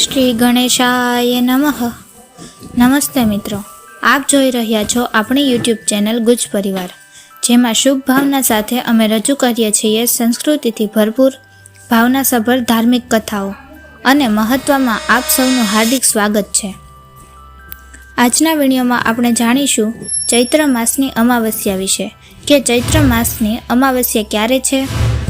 શ્રી ગણેશાય નમઃ. નમસ્તે મિત્રો, આપ જોઈ રહ્યા છો આપણી યુટ્યુબ ચેનલ ગુજ પરિવાર, જેમાં શુભ ભાવના સાથે અમે રજૂ કરીએ છીએ સંસ્કૃતિથી ભરપૂર ભાવનાસભર ધાર્મિક કથાઓ અને મહત્ત્વમાં આપ સૌનું હાર્દિક સ્વાગત છે. આજના વિડીયોમાં આપણે જાણીશું ચૈત્ર માસની અમાવસ્યા વિશે, કે ચૈત્ર માસની અમાવસ્યા ક્યારે છે,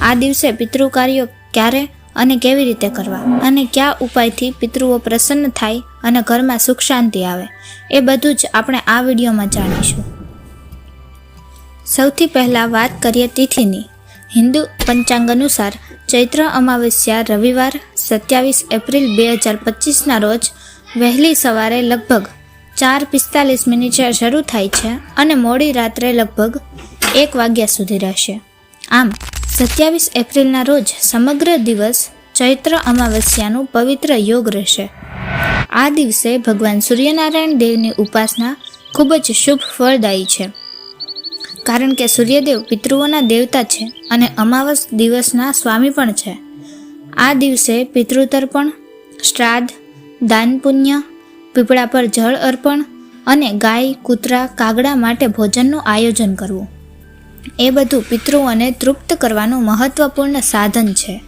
આ દિવસે પિતૃ કાર્યો ક્યારે અને કેવી રીતે કરવા? અને કયા ઉપાયથી પિતૃઓ પ્રસન્ન થાય અને ઘરમાં સુખ શાંતિ આવે? એ બધું જ આપણે આ વિડીયોમાં જાણીશું. સૌથી પહેલાં વાત કરીએ તિથિની. હિન્દુ પંચાંગ અનુસાર ચૈત્ર અમાવસ્યા રવિવાર સત્યાવીસ એપ્રિલ બે હજાર પચીસના રોજ વહેલી સવારે લગભગ ચાર પિસ્તાલીસ મિનિટે શરૂ થાય છે અને મોડી રાત્રે લગભગ એક વાગ્યા સુધી રહેશે. આમ, સત્યાવીસ એપ્રિલના રોજ સમગ્ર દિવસ ચૈત્ર અમાવસ્યાનું પવિત્ર યોગ રહેશે. આ દિવસે ભગવાન સૂર્યનારાયણ દેવની ઉપાસના ખૂબ જ શુભ ફળદાયી છે. કારણ કે સૂર્યદેવ પિતૃઓના દેવતા છે અને અમાવસ દિવસના સ્વામી પણ છે. આ દિવસે પિતૃતર્પણ, શ્રાદ્ધ, દાન પુણ્ય, પીપળા પર જળ અર્પણ અને ગાય, કૂતરા, કાગડા માટે ભોજનનું આયોજન કરવું. એ બધું પિતૃઓને તૃપ્ત કરવાનું મહત્વપૂર્ણ સાધન છે.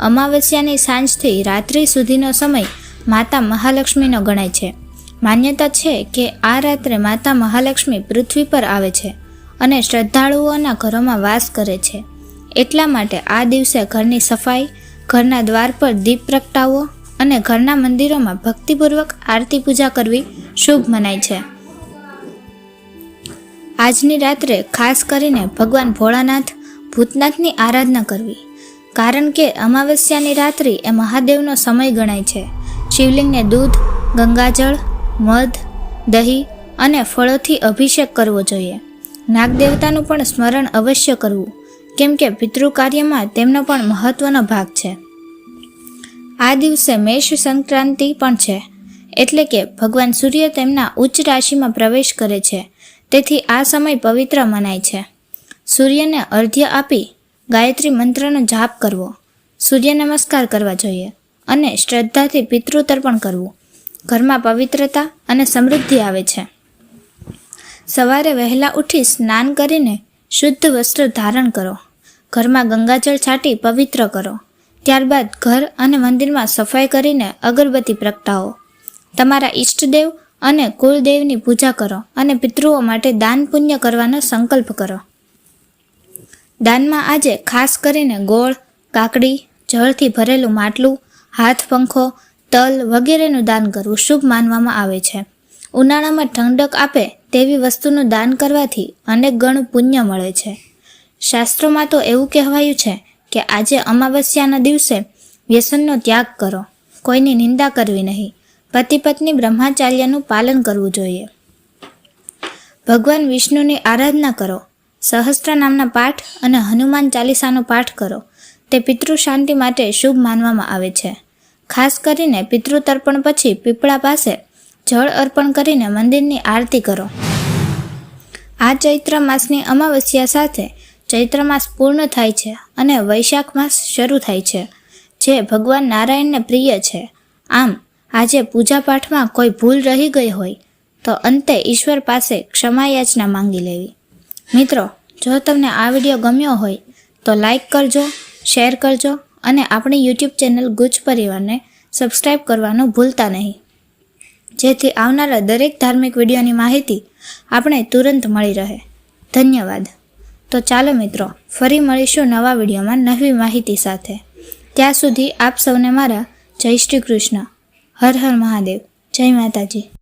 અમાવસ્યાની સાંજથી રાત્રિ સુધીનો સમય માતા મહાલક્ષ્મીનો ગણાય છે. માન્યતા છે કે આ રાત્રે માતા મહાલક્ષ્મી પૃથ્વી પર આવે છે અને શ્રદ્ધાળુઓના ઘરોમાં વાસ કરે છે. એટલા માટે આ દિવસે ઘરની સફાઈ, ઘરના દ્વાર પર દીપ પ્રગટાવવો અને ઘરના મંદિરોમાં ભક્તિપૂર્વક આરતી પૂજા કરવી શુભ મનાય છે. આજની રાત્રે ખાસ કરીને ભગવાન ભોળાનાથ, ભૂતનાથની આરાધના કરવી. કારણ કે અમાવસ્યાની રાત્રિ એ મહાદેવનો સમય ગણાય છે. શિવલિંગને દૂધ, ગંગાજળ, મધ, દહીં અને ફળોથી અભિષેક કરવો જોઈએ. નાગદેવતાનું પણ સ્મરણ અવશ્ય કરવું, કેમ કે પિતૃ કાર્યમાં તેમનો પણ મહત્વનો ભાગ છે. આ દિવસે મેષ સંક્રાંતિ પણ છે, એટલે કે ભગવાન સૂર્ય તેમના ઉચ્ચ રાશિમાં પ્રવેશ કરે છે, તેથી આ સમય પવિત્ર મનાય છે. સૂર્યને અર્ધ્ય આપી ગાયત્રી મંત્રનો જાપ કરવો, સૂર્ય નમસ્કાર કરવા જોઈએ અને શ્રદ્ધાથી પિતૃતર્પણ કરવું. ઘરમાં પવિત્રતા અને સમૃદ્ધિ આવે છે. સવારે વહેલા ઉઠી સ્નાન કરીને શુદ્ધ વસ્ત્ર ધારણ કરો. ઘરમાં ગંગાજળ છાંટી પવિત્ર કરો. ત્યારબાદ ઘર અને મંદિરમાં સફાઈ કરીને અગરબત્તી પ્રગટાવો. તમારા ઈષ્ટદેવ અને કુલદેવની પૂજા કરો અને પિતૃઓ માટે દાન પુણ્ય કરવાનો સંકલ્પ કરો. દાનમાં આજે ખાસ કરીને ગોળ, કાકડી, જળથી ભરેલું માટલું, હાથ પંખો, તલ વગેરેનું દાન કરવું શુભ માનવામાં આવે છે. ઉનાળામાં ઠંડક આપે તેવી વસ્તુનું દાન કરવાથી અનેક ગણું પુણ્ય મળે છે. શાસ્ત્રોમાં તો એવું કહેવાયું છે કે આજે અમાવસ્યાના દિવસે વ્યસનનો ત્યાગ કરો. કોઈની નિંદા કરવી નહીં. પતિ પત્ની બ્રહ્માચાર્યનું પાલન કરવું જોઈએ. ભગવાન વિષ્ણુની આરાધના કરો. સહસ્ત્ર નામના પાઠ અને હનુમાન ચાલીસાનો પાઠ કરો. તે પિતૃ શાંતિ માટે શુભ માનવામાં આવે છે. ખાસ કરીને પિતૃ તર્પણ પછી પીપળા પાસે જળ અર્પણ કરીને મંદિરની આરતી કરો. આ ચૈત્ર માસની અમાવસ્યા સાથે ચૈત્ર માસ પૂર્ણ થાય છે અને વૈશાખ માસ શરૂ થાય છે, જે ભગવાન નારાયણને પ્રિય છે. આમ, આજે પૂજાપાઠમાં કોઈ ભૂલ રહી ગઈ હોય, તો અંતે ઈશ્વર પાસે ક્ષમા યાચના માંગી લેવી. મિત્રો, જો તમને આ વીડિયો ગમ્યો હોય, તો લાઈક કરજો શેર કરજો અને આપણી યુટ્યુબ ચેનલ ગુજ પરિવારને સબસ્ક્રાઈબ કરવાનું ભૂલતા નહીં. જેથી આવનારા દરેક ધાર્મિક વિડીયોની માહિતી આપણે તુરંત મળી રહે. ધન્યવાદ. તો ચાલો મિત્રો, ફરી મળીશું નવા વિડીયોમાં નવી માહિતી સાથે. ત્યાં સુધી આપ સૌને મારા જય શ્રી કૃષ્ણ. હર હર મહાદેવ. જય માતાજી.